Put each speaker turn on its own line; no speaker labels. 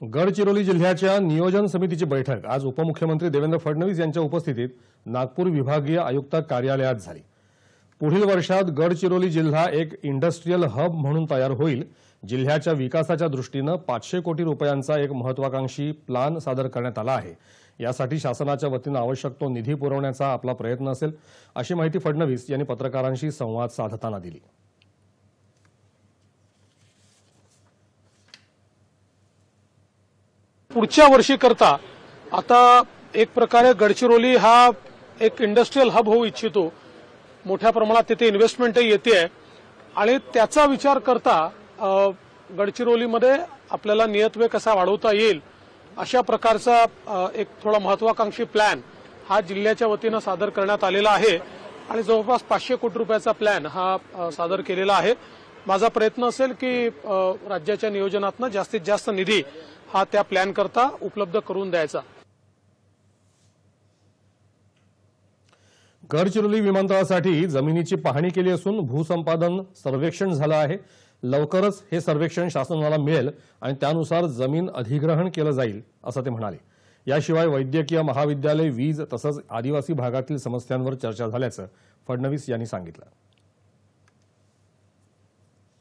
गडचिरोली जिल्ह्याच्या नियोजन समितीची बैठक. आज उपमुख्यमंत्री देवेंद्र फडणवीस यांच्या उपस्थितीत नागपूर विभागीय आयुक्त कार्यालयात झाली. पुढील वर्षात गडचिरोली जिल्हा एक इंडस्ट्रीयल हब म्हणून तयार होईल. जिल्ह्याच्या विकासाच्या दृष्टीनं पाचशे कोटी रुपयांचा एक महत्वाकांक्षी प्लान सादर करण्यात आला आहे. यासाठी शासनाच्या वतीनं आवश्यक तो निधी पुरवण्याचा आपला प्रयत्न असेल अशी माहिती फडणवीस यांनी पत्रकारांशी संवाद साधताना दिली.
पुढच्या वर्षीकरता आता एक प्रकारे गडचिरोली हा एक इंडस्ट्रीयल हब होऊ इच्छितो. मोठ्या प्रमाणात तिथे इन्व्हेस्टमेंटही येते आणि त्याचा विचार करता गडचिरोलीमध्ये आपल्याला नियतवे कसा वाढवता येईल अशा प्रकारचा एक थोडा महत्वाकांक्षी प्लॅन हा जिल्ह्याच्या वतीनं सादर करण्यात आलेला आहे. आणि जवळपास पाचशे कोटी रुपयाचा प्लॅन हा सादर केलेला आहे. माझा प्रयत्न असेल की राज्याच्या नियोजनातनं जास्तीत जास्त निधी हा त्या प्लॅन करता उपलब्ध करून द्यायचा.
गडचिरोली विमानतळासाठी जमिनीची पाहणी केली असून भूसंपादन सर्वेक्षण झालं आहे. लवकरच हे सर्वेक्षण शासनाला मिळेल आणि त्यानुसार जमीन अधिग्रहण केलं जाईल असं ते म्हणाले. याशिवाय वैद्यकीय महाविद्यालय वीज तसंच आदिवासी भागातील समस्यांवर चर्चा झाल्याचं फडणवीस यांनी सांगितलं.